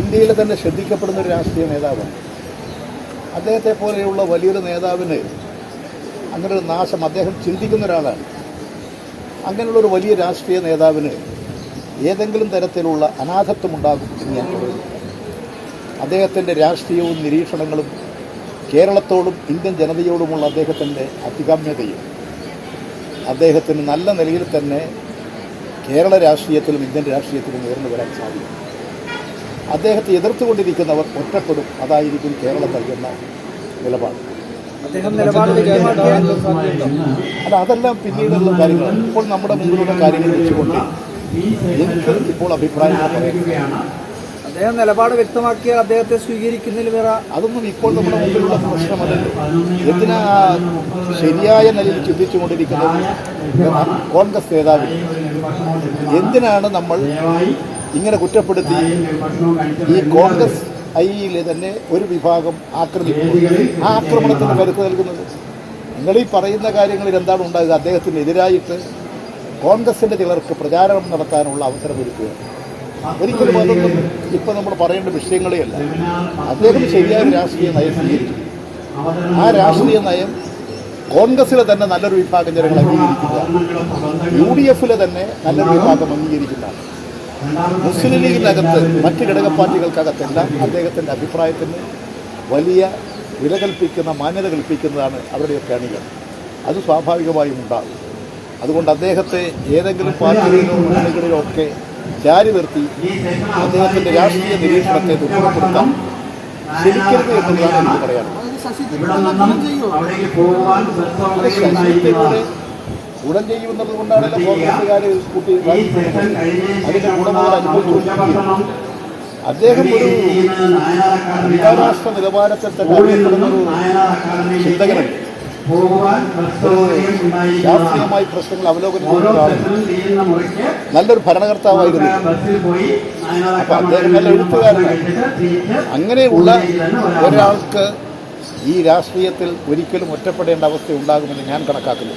ഇന്ത്യയിൽ തന്നെ ശ്രദ്ധിക്കപ്പെടുന്ന ഒരു രാഷ്ട്രീയ നേതാവാണ്. അദ്ദേഹത്തെ പോലെയുള്ള വലിയൊരു നേതാവിന് അങ്ങനെ ഒരു നാശം അദ്ദേഹം ചിന്തിക്കുന്ന ഒരാളാണ്. അങ്ങനെയുള്ള ഒരു വലിയ രാഷ്ട്രീയ നേതാവിന് ഏതെങ്കിലും തരത്തിലുള്ള അനാഥത്വം ഉണ്ടാകും എന്ന് ഞാൻ അദ്ദേഹത്തിന്റെ രാഷ്ട്രീയവും നിരീക്ഷണങ്ങളും കേരളത്തോടും ഇന്ത്യൻ ജനതയോടുമുള്ള അദ്ദേഹത്തിന്റെ അഭികാമ്യതയും അദ്ദേഹത്തിന് നല്ല നിലയിൽ തന്നെ കേരള രാഷ്ട്രീയത്തിലും ഇന്ത്യൻ രാഷ്ട്രീയത്തിലും ഉയർന്നു വരാൻ സാധിക്കും. അദ്ദേഹത്തെ എതിർത്തുകൊണ്ടിരിക്കുന്നവർ ഒറ്റപ്പെടും. അതായിരിക്കും കേരളം നൽകുന്ന നിലപാട്. വ്യക്തമാക്കിയ അല്ല അതെല്ലാം പിന്നീടുള്ള കാര്യങ്ങളാണ് ഇപ്പോൾ നമ്മുടെ മുന്നിലുള്ള കാര്യങ്ങൾ വെച്ചുകൊണ്ട് എനിക്ക് ഇപ്പോൾ അഭിപ്രായങ്ങൾ പറയാം. അദ്ദേഹം നിലപാട് വ്യക്തമാക്കിയാൽ അദ്ദേഹത്തെ സ്വീകരിക്കുന്നതിൽ വേറെ അതൊന്നും ഇപ്പോൾ നമ്മുടെ മുമ്പിലുള്ള പ്രശ്നമല്ല. എന്തിനാ ശരിയായ നിലയിൽ ചിന്തിച്ചുകൊണ്ടിരിക്കുന്നത്? കോൺഗ്രസ് നേതാവ് എന്തിനാണ് നമ്മൾ ഇങ്ങനെ കുറ്റപ്പെടുത്തി ഈ കോൺഗ്രസ് ഐയിലെ തന്നെ ഒരു വിഭാഗം ആക്രമിക്കുന്നു. ആ ആക്രമണത്തിന് കരുത്ത് നൽകുന്നത്. നിങ്ങൾ ഈ പറയുന്ന കാര്യങ്ങളിൽ എന്താണ് ഉണ്ടാകുക അദ്ദേഹത്തിനെതിരായിട്ട് കോൺഗ്രസിന്റെ ചിലർക്ക് പ്രചാരണം നടത്താനുള്ള അവസരം ഒരുക്കുക. ഒരിക്കലും അതൊന്നും ഇപ്പം നമ്മൾ പറയേണ്ട വിഷയങ്ങളേ അല്ല അദ്ദേഹം ശരിയായ രാഷ്ട്രീയ നയം സ്വീകരിച്ചു. ആ രാഷ്ട്രീയ നയം കോൺഗ്രസിലെ തന്നെ നല്ലൊരു വിഭാഗം ജനങ്ങൾ അംഗീകരിക്കുക യു ഡി എഫിലെ തന്നെ നല്ലൊരു വിഭാഗം അംഗീകരിക്കുന്നതാണ് മുസ്ലിം ലീഗിനകത്ത് മറ്റ് ഘടക പാർട്ടികൾക്കകത്തെല്ലാം അദ്ദേഹത്തിന്റെ അഭിപ്രായത്തിന് വലിയ വില കൽപ്പിക്കുന്ന മാന്യത കൽപ്പിക്കുന്നതാണ് അവരുടെയൊക്കെ അണികൾ. അത് സ്വാഭാവികമായും ഉണ്ടാകും. അതുകൊണ്ട് അദ്ദേഹത്തെ ഏതെങ്കിലും പാർട്ടികളിലോ മുന്നണികളിലോ ഒക്കെ ചാരി നിർത്തി അദ്ദേഹത്തിന്റെ രാഷ്ട്രീയ നിരീക്ഷണത്തെ ദുർബലപ്പെടുത്താൻ ശരിക്കരുത് എന്നുള്ളതാണ് എനിക്ക് പറയാനുള്ളത്. ഗുണം ചെയ്യുമെന്നത് കൊണ്ടാണല്ലോ കോൺഗ്രസ്സുകാർ കുട്ടി അതിന്റെ ഗുണങ്ങൾ അനുഭവിച്ചുകൊണ്ടിരിക്കുന്നത് അദ്ദേഹം ഒരു അന്താരാഷ്ട്ര നിലവാരത്തിൽ തന്നെ അറിയപ്പെടുന്ന ഒരു ചിന്തകനാണ്. ശാസ്ത്രീയമായി പ്രശ്നങ്ങൾ അവലോകനം നല്ലൊരു ഭരണകർത്താവായിരുന്നു. അപ്പൊ അദ്ദേഹം നല്ല എഴുത്തുകാരനാണ്. അങ്ങനെയുള്ള ഒരാൾക്ക് ഈ രാഷ്ട്രീയത്തിൽ ഒരിക്കലും ഒറ്റപ്പെടേണ്ട അവസ്ഥ ഉണ്ടാകുമെന്ന് ഞാൻ കണക്കാക്കുന്നു.